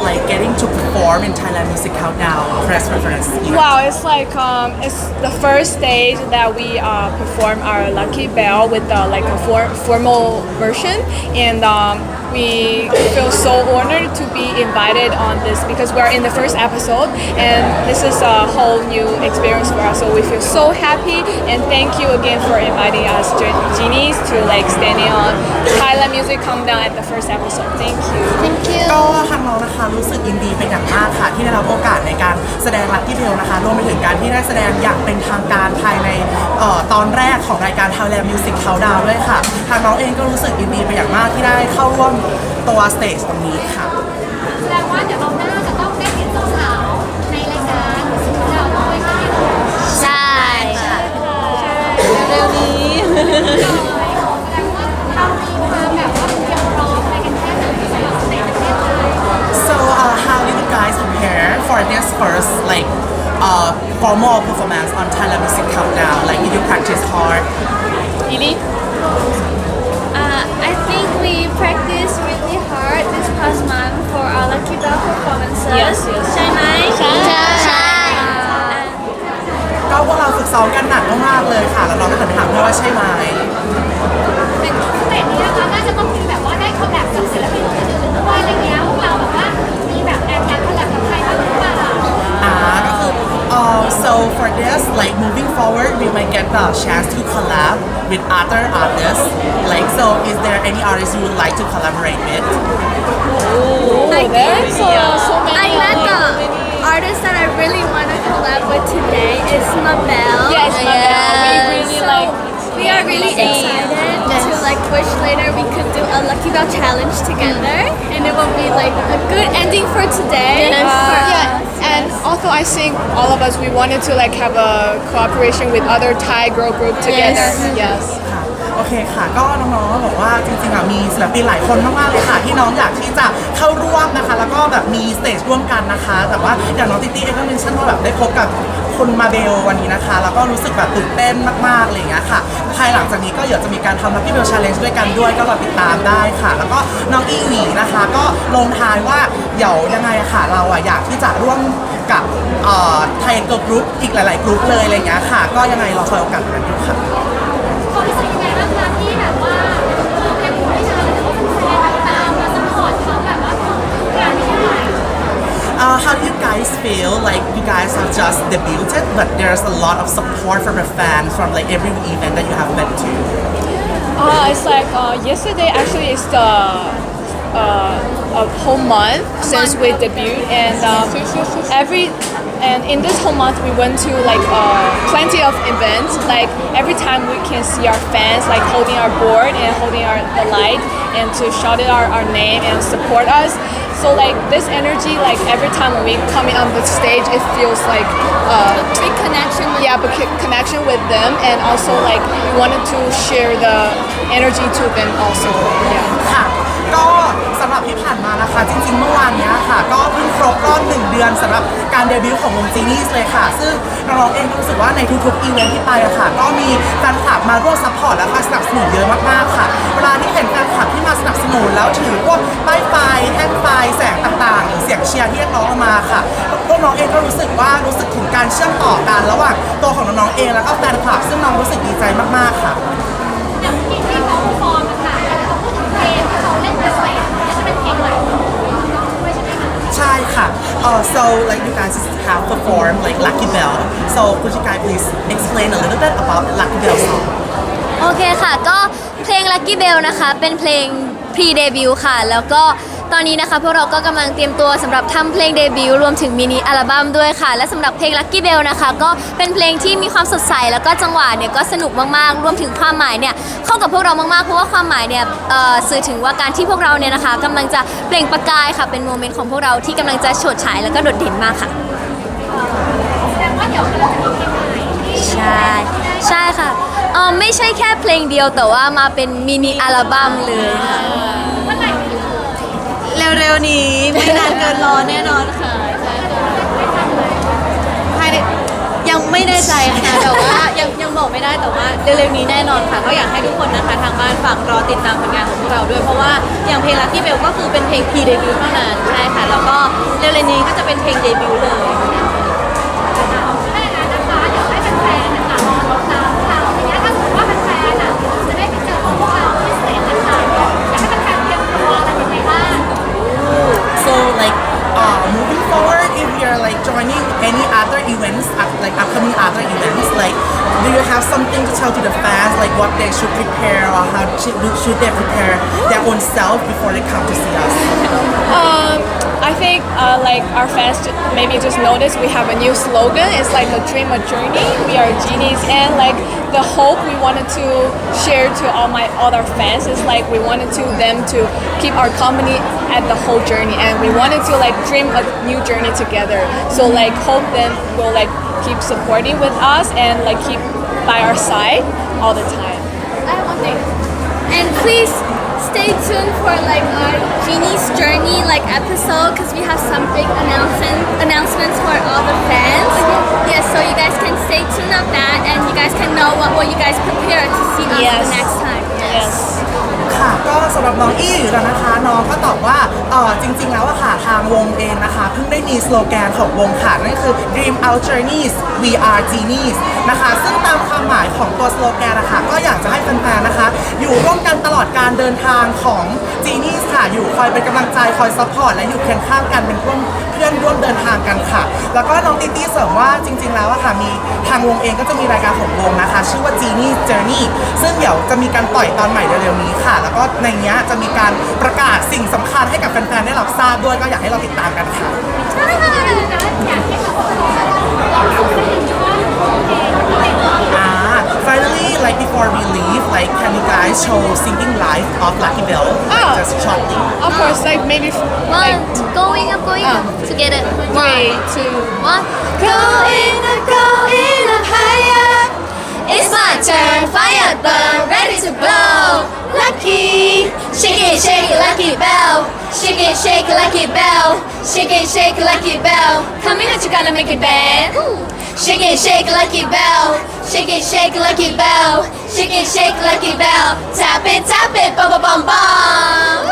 like getting to perform in Thailand Music Countdown press event? Wow, it's like um, it's the first stage that we uh, perform our Lucky Bell with uh, like a for- formal version, and um, we feel so honored to be invited on this because we're in the first episode, and this is a whole new experience for us. So we feel so happy, and thank you again for inviting us, Gen- genies, to like standing on Thailand Music Come Down at the first episode. Thank you. thank you ก็ทางเรานะคะรู้สึกยินดีเป็นอย่างมากค่ะ ที่ได้รับโอกาสในการ แสดงลักที่เทลนะคะรวมไปถึงการที่ได้แสดงอย่างเป็นทางการภายในออตอนแรกของรายการ Thailand Music Countdown ด้วยค่ะ ทางน้องเองก็รู้สึกยินดีไปอย่างมากที่ได้เข้าร่วมตัวสเตจตรงนี้ค่ะ prepare for this first like uh, formal performance on Thailand Music Countdown? Like did you practice hard? Ili? Uh, I think we practiced really hard this past month for our Lucky Bell performances. Yes, yes. ใช่ไหม ใช่ ก็พวกเราฝึกซ้อมกันหนักมากๆเลยค่ะ แล้วเราก็หันไปถามเพื่อนว่าใช่ไหม forward we might get the chance to collab with other artists like so is there any artist you would like to collaborate with I there's think so many. I met the artist that I really want to collab with today is Mabel. Yes, Mabel. We really so like. We are really excited to like wish later we could do a Lucky Bell challenge together, and it will be like a good ending for today. Uh, for yeah, us. and also I think all of us we wanted to like have a cooperation with other Thai girl group together. Yes. ค่ะโอเคค่ะ ก็น้องๆบอกว่าจริงๆอ่ะมีศิลปินหลายคนมากๆเลยค่ะ ที่น้องอยากที่จะเข้าร่วมนะคะ แล้วก็แบบมีสเตจร่วมกันนะคะ แต่ว่าอย่างน้องติตี้เองก็เป็นชั่นว่าแบบได้พบกับ คุณมาเบลวันนี้นะคะ แล้วก็รู้สึกแบบตื่นเต้นมากๆอะไรอย่างเงี้ยค่ะ ภายหลังจากนี้ก็เดี๋ยวจะมีการทำลักกี้เบลชาเลนจ์ด้วยกันด้วยก็รอติดตามได้ค่ะ แล้วก็น้องอีหวีนะคะ ก็ลงท้ายว่าเดี๋ยวยังไงอะค่ะ เราอะอยากที่จะร่วมกับไทยเกิร์ลกรุ๊ปอีกหลาย ๆ กรุ๊ปเลยอะไรอย่างเงี้ยค่ะ ก็ยังไงรอคอยโอกาสกันอยู่ค่ะเขารู้สึกยังไงบ้างคะที่แบบว่าเออยังไม่นานแต่ว่าแฟนๆแบบตามมาซัพพอร์ตเขาแบบว่างานที่ใหญ่ Uh, how do you guys feel like you guys have just debuted, but there's a lot of support from the fans from like every event that you have been to? Uh, it's like uh, yesterday actually is the uh, a whole month since we debuted and um, every and in this whole month we went to like uh, plenty of events like every time we can see our fans like holding our board and holding our the light and to shout out our, our name and support us so like this energy like every time when we coming on the stage it feels like uh, big connection with yeah, but co- connection with them, and also like we wanted to share the energy to them also. Yeah. ก็สำหรับที่ผ่านมานะคะ จริงๆ เมื่อวานเนี้ยค่ะ ก็เพิ่งครบรอบหนึ่งเดือนสำหรับการเดบิวต์ของวงจีนีสเลยค่ะ ซึ่งน้องเองก็รู้สึกว่าในทุกๆอีเวนท์ที่ไปอะค่ะ ก็มีแฟนคลับมาร่วมซัพพอร์ตและก็สนับสนุนเยอะมากๆค่ะ เวลาที่เห็นแฟนคลับที่มาสนับสนุนแล้วถือพวกป้ายไฟแท่งไฟแสงต่างๆหรือเสียงเชียร์ที่เรียกร้องออกมาค่ะ พวกน้องเองก็รู้สึกว่ารู้สึกถึงการเชื่อมต่อกันระหว่างตัวของน้องๆเองแล้วก็แฟนคลับซึ่งน้องรู้สึกดีใจมากๆค่ะ อย่างที่ uh, so like you guys have performed like Lucky Bell so could you guys please explain a little bit about the Lucky Bell song โอเคค่ะ ก็เพลง Lucky Bell นะคะ เป็นเพลง pre debut ค่ะ แล้วก็ ตอนนี้นะคะพวกเราก็กำลังเตรียมตัวสำหรับทำเพลงเดบิวต์รวมถึงมินิอัลบั้มด้วยค่ะ และสำหรับเพลง Lucky Bell นะคะ ก็เป็นเพลงที่มีความสดใส แล้วก็จังหวะเนี่ยก็สนุกมากๆ รวมถึงความหมายเนี่ยเข้ากับพวกเรามากๆ เพราะว่าความหมายเนี่ยเอ่อสื่อถึงว่าการที่พวกเราเนี่ยนะคะกำลังจะเปล่งประกายค่ะ เป็นโมเมนต์ของพวกเราที่กำลังจะโฉดฉายแล้วก็โดดเด่นมากค่ะแสดงว่าเดี๋ยวเราจะมีเพลงใหม่ที่ใช่ใช่ค่ะเออไม่ใช่แค่เพลงเดียวแต่ว่ามาเป็นมินิอัลบั้มเลยค่ะ ร็วๆนี้ ไม่นานเกินรอแน่นอนค่ะใช่ค่ะภายในยังไม่ไม่แน่ใจค่ะแต่ว่ายังยังบอกไม่ได้แต่ว่าเร็วๆนี้แน่นอนค่ะ ก็อยากให้ทุกคนนะคะ ทางบ้านฝากรอติดตามผลงานของพวกเราด้วย เพราะว่าอย่างเพลง Lucky Bell ก็คือเป็นเพลงพีเดบิวต์เท่านั้นใช่ค่ะ แล้วก็เร็วๆนี้ก็จะเป็นเพลงเดบิวต์เลย you have something to tell to the fans, like what they should prepare or how should, should they prepare their own self before they come to see us? Um, I think uh, like our fans maybe just noticed we have a new slogan. It's like a dream, a journey. We are genies, and like the hope we wanted to share to all my other fans is like we wanted to them to keep our company at the whole journey, and we wanted to like dream a new journey together. So like hope them will like keep supporting with us and like keep by our side all the time. I have one thing. And please stay tuned for like our Genie's Journey like episode because we have some big announcement announcements for all the fans. Yes, so you guys can stay tuned on that and you guys can know what will you guys prepare to see us Yes. the next time. Yes. ค่ะ ก็สำหรับน้องอี้อยู่แล้วนะคะ น้องก็ตอบว่าเออจริง ๆ แล้วอะค่ะทางวงเองนะคะเพิ่งได้มีสโลแกนของวงค่ะนั่นก็คือ Dream Out Journeys We Are Genies นะคะซึ่งตามความหมายของตัวสโลแกนนะคะก็อยากจะให้แฟนๆนะคะ อยู่ร่วมกันตลอดการเดินทางของ Genies ค่ะอยู่คอยเป็นกำลังใจคอยซัพพอร์ตและอยู่เคียงข้างกันเป็นเพื่อนเพื่อนร่วมเดินทางกันค่ะ แล้วก็น้องติตี้เสริมว่าจริง ๆ แล้วอะค่ะมีทางวงเองก็จะมีรายการของวงนะคะ ชื่อว่า Genie Journey ซึ่งเดี๋ยวจะมีการปล่อยตอนใหม่เร็วๆนี้ค่ะ แล้วก็ในเนี้ยจะมีการประกาศสิ่งสำคัญให้กับแฟนๆได้รับทราบด้วยก็อยากให้เราติดตามกันค่ะ Ah, finally, like before we leave, like can you guys show singing live of Lucky Bell? Oh. Just shortly. Of course, like maybe f- like One, going up, going up. Together. three, One, two. one. Going up, going Shake it, shake it, lucky bell. Come in, you gotta make it bend. Shake it, shake it, lucky bell. Shake it, shake it, lucky bell. Shake it, shake it, lucky bell. Tap it, tap it, bum bum bum bum.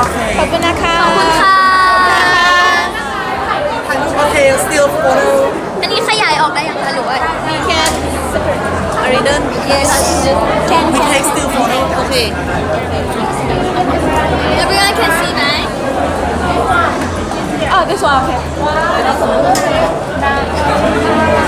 Okay. ขอบคุณนะคะ ขอบคุณค่ะ Okay, still photo. อันนี้ขยายออกได้ยังคะหรือว่า We can are you done yes can We take still photo. okay Everyone โอเคว่าเราสมมได้